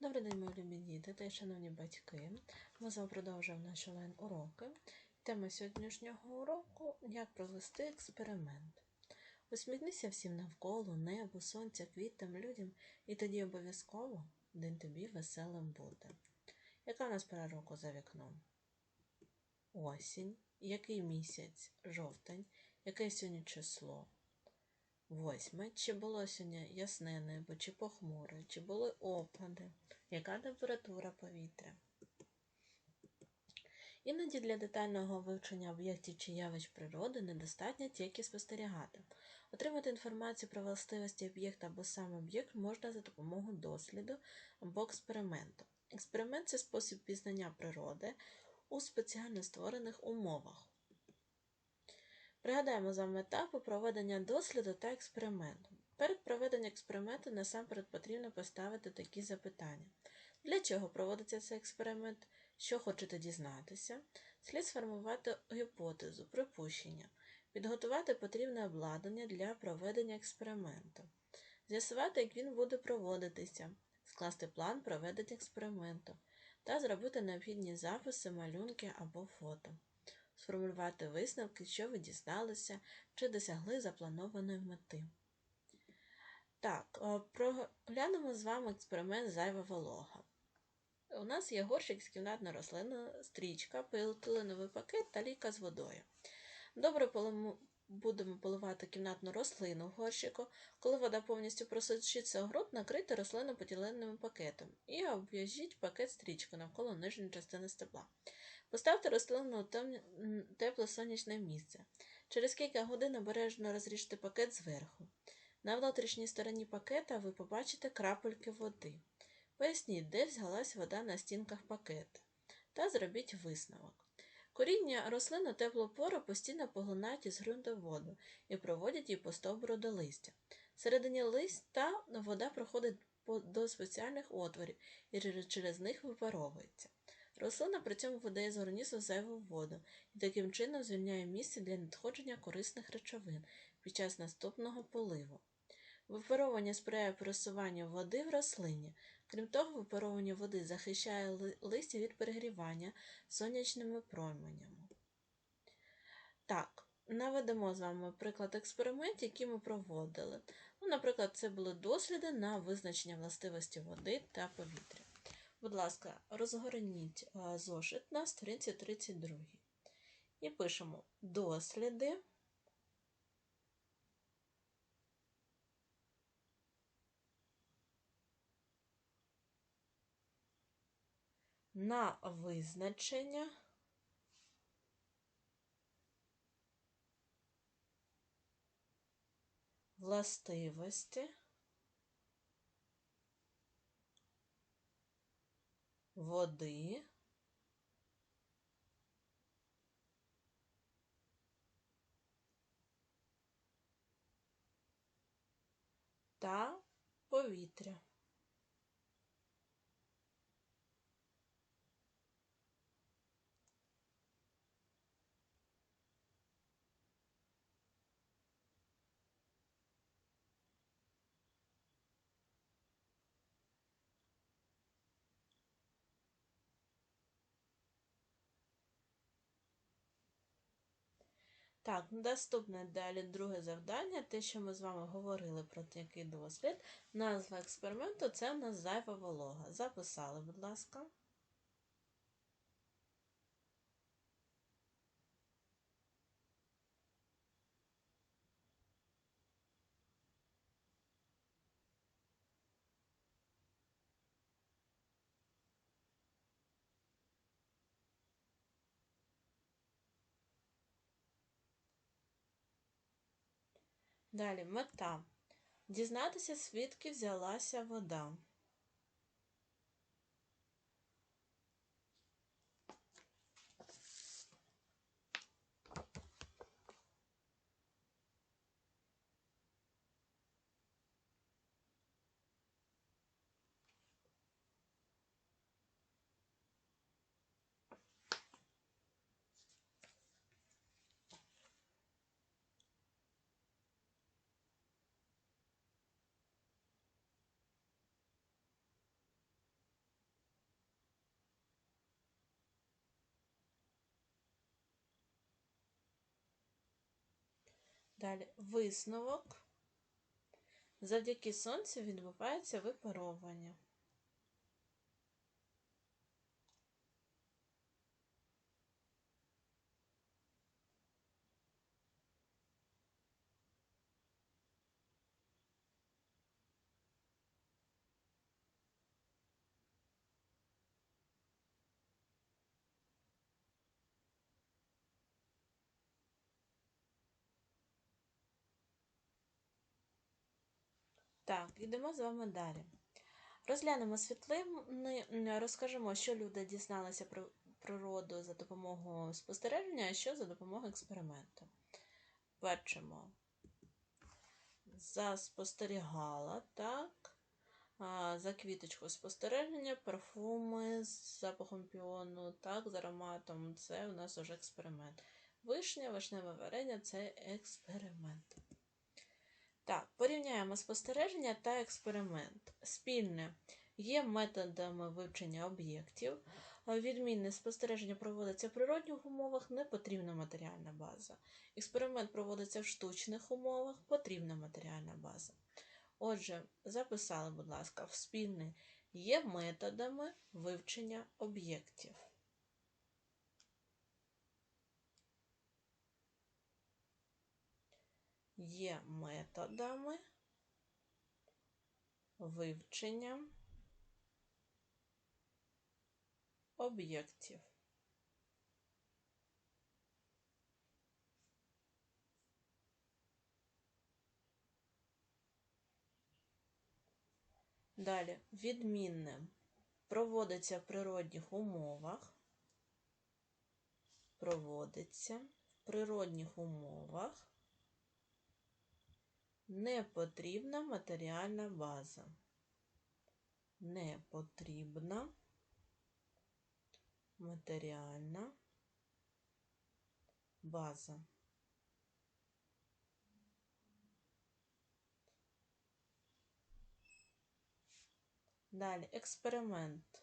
Добрий день, мої любі діти та шановні батьки. Ми з вами продовжуємо наші онлайн-уроки. Тема сьогоднішнього уроку як провести експеримент. Усміхнися всім навколо, небу, сонця, квітам, людям, і тоді обов'язково день тобі веселим буде. Яка в нас пора року за вікном? Осінь. Який місяць? Жовтень. Яке сьогодні число? Восьме. Чи було сьогодні ясне небо, чи похмуре, чи були опади? Яка температура повітря? Іноді для детального вивчення об'єктів чи явищ природи недостатньо тільки спостерігати. Отримати інформацію про властивості об'єкта або сам об'єкт можна за допомогою досліду або експерименту. Експеримент це спосіб пізнання природи у спеціально створених умовах. Пригадаємо з вами етапи проведення досліду та експерименту. Перед проведенням експерименту насамперед потрібно поставити такі запитання. Для чого проводиться цей експеримент? Що хочете дізнатися? Слід сформувати гіпотезу, припущення, підготувати потрібне обладнання для проведення експерименту, з'ясувати, як він буде проводитися, скласти план проведення експерименту та зробити необхідні записи, малюнки або фото сформулювати висновки, що ви дізналися чи досягли запланованої мети. Так, проглянемо з вами експеримент зайва волога. У нас є горщик з кімнатна рослина, стрічка, поліетиленовий пакет та ліка з водою. Добре будемо поливати кімнатну рослину в горщику. Коли вода повністю просочиться у ґрунт, накрийте рослину поділеним пакетом і обв'яжіть пакет стрічкою навколо нижньої частини стебла. Поставте рослину у тепле сонячне місце. Через кілька годин обережно розріжте пакет зверху. На внутрішній стороні пакета ви побачите крапельки води. Поясніть, де взялась вода на стінках пакета. Та зробіть висновок. Коріння рослин у теплу пору постійно поглинають із ґрунту воду і проводять її по стовбуру до листя. Всередині листа вода проходить до спеціальних отворів і через них випаровується. Рослина при цьому видає з організму зайву воду і таким чином звільняє місце для надходження корисних речовин під час наступного поливу. Випаровування сприяє просуванню води в рослині. Крім того, випаровування води захищає листя від перегрівання сонячними променями. Так, наведемо з вами приклад експериментів, які ми проводили. Ну, Наприклад, це були досліди на визначення властивості води та повітря. Будь ласка, розгорніть зошит на сторінці 32. І пишемо досліди. На визначення властивості води. Та повітря. Так, наступне далі друге завдання, те, що ми з вами говорили про такий дослід. Назва експерименту це у нас зайва волога. Записали, будь ласка. Далі мета. Дізнатися, звідки взялася вода. Далі висновок. Завдяки сонцю відбувається випаровування. Так, йдемо з вами далі. Розглянемо світлини, розкажемо, що люди дізналися про природу за допомогою спостереження, а що за допомогою експерименту. Бачимо, заспостерігала, так. За квіточкою спостереження, парфуми з запахом піону, так, з ароматом. Це у нас уже експеримент. Вишня, вишневе варення це експеримент. Так, порівняємо спостереження та експеримент. Спільне є методами вивчення об'єктів. Відмінне спостереження проводиться в природних умовах, не потрібна матеріальна база. Експеримент проводиться в штучних умовах, потрібна матеріальна база. Отже, записали, будь ласка, в спільне є методами вивчення об'єктів. Є методами вивчення об'єктів. Далі відмінним проводиться в природних умовах. Проводиться в природних умовах не потрібна матеріальна база. Не потрібна матеріальна база. Далі експеримент.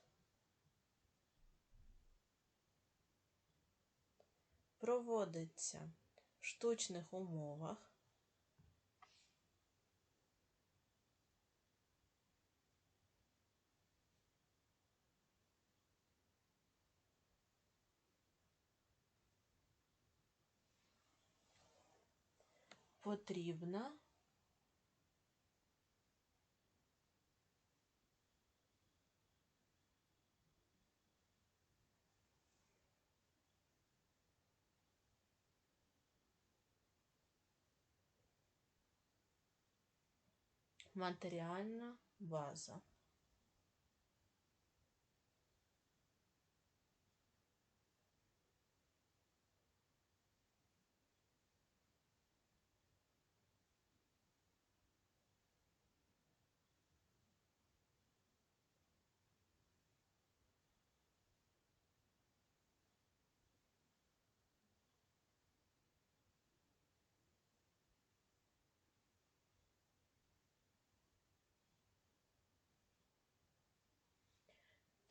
Проводиться в штучних умовах. Потрібна матеріальна база.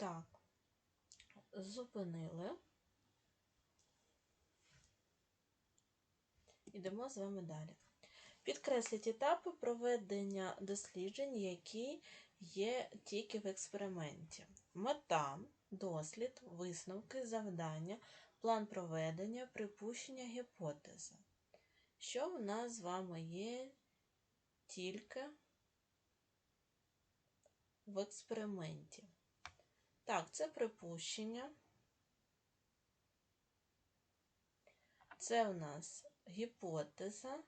Так, зупинили. Ідемо з вами далі. Підкресліть етапи проведення досліджень, які є тільки в експерименті. Мета, дослід, висновки, завдання, план проведення, припущення, гіпотеза. Що в нас з вами є тільки в експерименті? Так, це припущення. Це у нас гіпотеза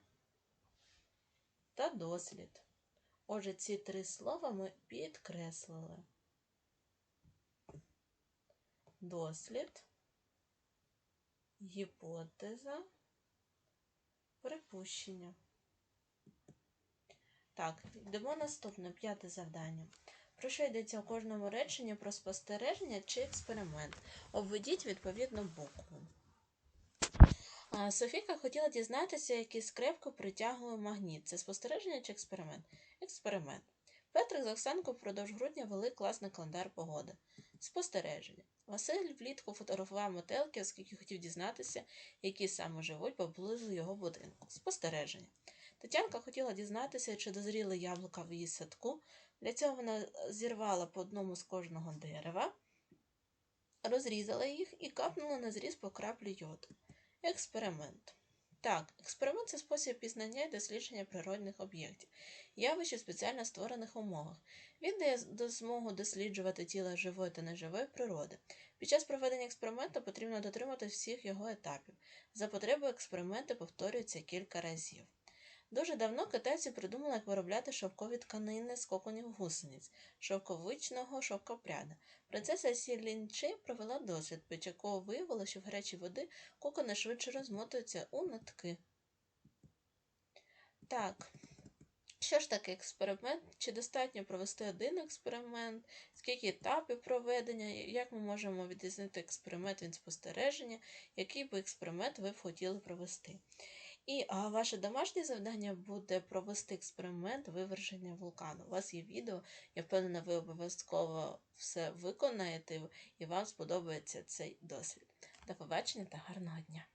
та дослід. Отже, ці три слова ми підкреслили. Дослід, гіпотеза, припущення. Так, йдемо наступне п'яте завдання. Про що йдеться у кожному реченні про спостереження чи експеримент? Обведіть відповідну букву. Софійка хотіла дізнатися, який скрепку притягує магніт. Це спостереження чи експеримент? Експеримент. Петрик з Оксанкою впродовж грудня вели класний календар погоди. Спостереження. Василь влітку фотографував мотелки, оскільки хотів дізнатися, які саме живуть поблизу його будинку. Спостереження. Тетянка хотіла дізнатися, чи дозріли яблука в її садку. Для цього вона зірвала по одному з кожного дерева, розрізала їх і капнула на зріз по краплі йоду. Експеримент. Так, експеримент це спосіб пізнання і дослідження природних об'єктів, явищ у спеціально створених умовах. Він дає змогу досліджувати тіло живої та неживої природи. Під час проведення експерименту потрібно дотримати всіх його етапів. За потребою експерименти повторюються кілька разів. Дуже давно китайці придумали, як виробляти шовкові тканини з коконів гусениць, шовковичного шовкопряда. Принцеса Сілінчи провела дослід, під якого виявила, що в гарячій води кокони швидше розмотуються у нитки. Так. Що ж таке експеримент? Чи достатньо провести один експеримент? Скільки етапів проведення? Як ми можемо відрізнити експеримент від спостереження? Який би експеримент ви б хотіли провести? І а, ваше домашнє завдання буде провести експеримент виверження вулкану. У вас є відео, я впевнена, ви обов'язково все виконаєте і вам сподобається цей досвід. До побачення та гарного дня!